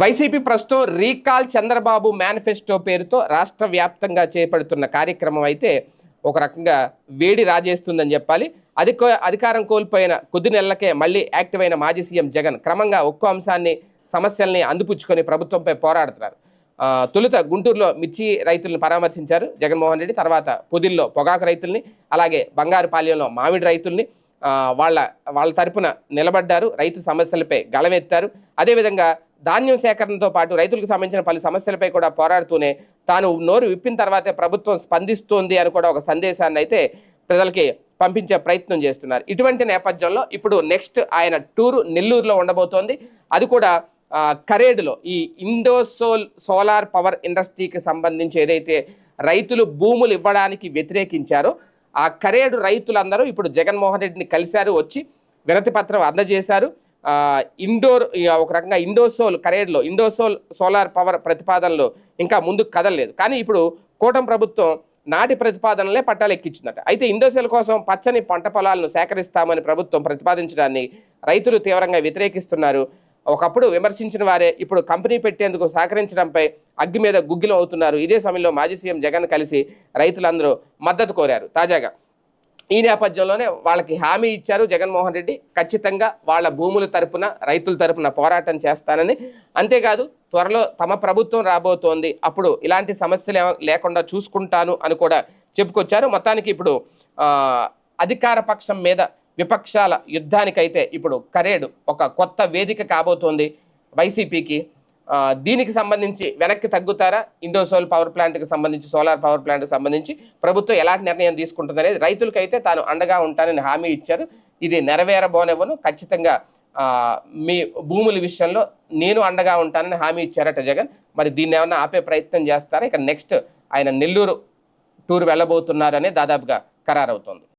YCP ప్రస్తుతం recall Chandrababu manifesto పేరుతో రాష్ట్ర వ్యాప్తంగా చేపడుతున్న కార్యక్రమం అయితే ఒక రకంగా వేడి రాజేస్తుందని చెప్పాలి. అధిక అధికారం కోల్పోయిన కొద్ది నెలలకే మళ్ళీ యాక్టివ్ అయిన మాజీ సీఎం జగన్ క్రమంగా ఒక్కో అంశాన్ని సమస్యల్ని అందిపుచ్చుకొని ప్రభుత్వంపై పోరాడుతున్నారు. తొలుత గుంటూరులో మిర్చి రైతులను పరామర్శించారు జగన్మోహన్ రెడ్డి. తర్వాత పొదిల్లో పొగాకు రైతుల్ని అలాగే బంగారుపాలెంలో మామిడి రైతుల్ని వాళ్ళ వాళ్ళ తరపున నిలబడ్డారు. రైతు సమస్యలపై గళమెత్తారు. అదేవిధంగా ధాన్యం సేకరణతో పాటు రైతులకు సంబంధించిన పలు సమస్యలపై కూడా పోరాడుతూనే తాను నోరు విప్పిన తర్వాతే ప్రభుత్వం స్పందిస్తోంది అని కూడా ఒక సందేశాన్ని అయితే ప్రజలకి పంపించే ప్రయత్నం చేస్తున్నారు. ఇటువంటి నేపథ్యంలో ఇప్పుడు నెక్స్ట్ ఆయన టూరు నెల్లూరులో ఉండబోతోంది. అది కూడా కరేడులో ఈ ఇండోసోల్ సోలార్ పవర్ ఇండస్ట్రీకి సంబంధించి ఏదైతే రైతులు భూములు ఇవ్వడానికి వ్యతిరేకించారో ఆ కరేడు రైతులందరూ ఇప్పుడు జగన్మోహన్ రెడ్డిని కలిశారు వచ్చి వినతి పత్రం అందజేశారు. ఇండోర్ ఇక ఒక రకంగా ఇండోసోల్ కరేడ్లో ఇండోసోల్ సోలార్ పవర్ ప్రతిపాదనలు ఇంకా ముందుకు కదలలేదు. కానీ ఇప్పుడు కూటమి ప్రభుత్వం నాటి ప్రతిపాదనలే పట్టాలు ఎక్కించిందట. అయితే ఇండోసోల్ కోసం పచ్చని పంట పొలాలను సేకరిస్తామని ప్రభుత్వం ప్రతిపాదించడాన్ని రైతులు తీవ్రంగా వ్యతిరేకిస్తున్నారు. ఒకప్పుడు విమర్శించిన వారే ఇప్పుడు కంపెనీ పెట్టేందుకు సహకరించడంపై అగ్గి మీద గుగ్గిలం అవుతున్నారు. ఇదే సమయంలో మాజీ సీఎం జగన్ కలిసి రైతులందరూ మద్దతు కోరారు. తాజాగా ఈ నేపథ్యంలోనే వాళ్ళకి హామీ ఇచ్చారు జగన్మోహన్ రెడ్డి. ఖచ్చితంగా వాళ్ళ భూముల తరపున రైతుల తరపున పోరాటం చేస్తానని. అంతేకాదు త్వరలో తమ ప్రభుత్వం రాబోతోంది. అప్పుడు ఇలాంటి సమస్యలు లేకుండా చూసుకుంటాను అని కూడా చెప్పుకొచ్చారు. మొత్తానికి ఇప్పుడు అధికార పక్షం మీద విపక్షాల యుద్ధానికైతే ఇప్పుడు కరేడు ఒక కొత్త వేదిక కాబోతోంది వైసీపీకి. దీనికి సంబంధించి వెనక్కి తగ్గుతారా? ఇండోసోల్ పవర్ ప్లాంట్కి సంబంధించి సోలార్ పవర్ ప్లాంట్కి సంబంధించి ప్రభుత్వం ఎలాంటి నిర్ణయం తీసుకుంటుందనేది రైతులకైతే తాను అండగా ఉంటానని హామీ ఇచ్చారు. ఇది నెరవేరబోనివ్వను ఖచ్చితంగా మీ భూముల విషయంలో నేను అండగా ఉంటానని హామీ ఇచ్చారట జగన్. మరి దీన్ని ఏమన్నా ఆపే ప్రయత్నం చేస్తారా? ఇక నెక్స్ట్ ఆయన నెల్లూరు టూర్ వెళ్ళబోతున్నారనే దాదాపుగా ఖరారవుతోంది.